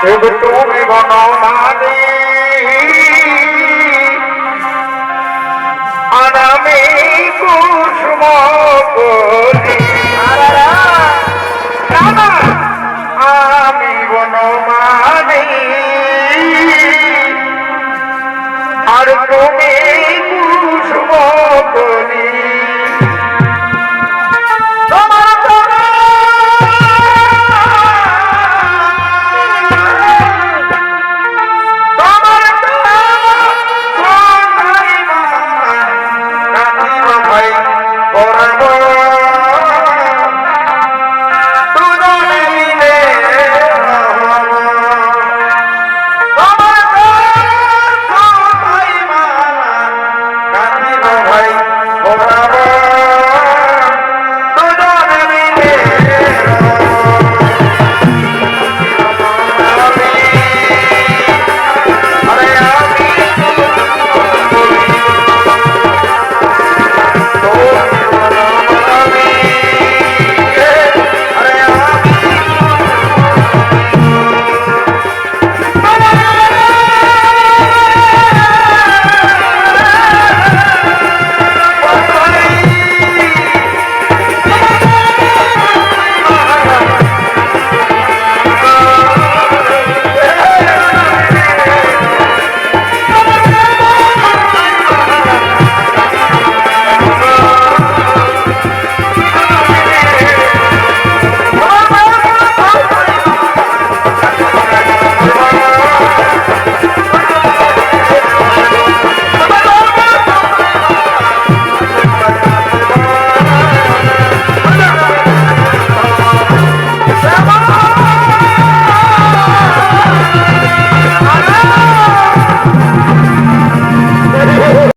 তবে তুমি বনমালী আর আমি কুসুম আমি বনমালী আর তো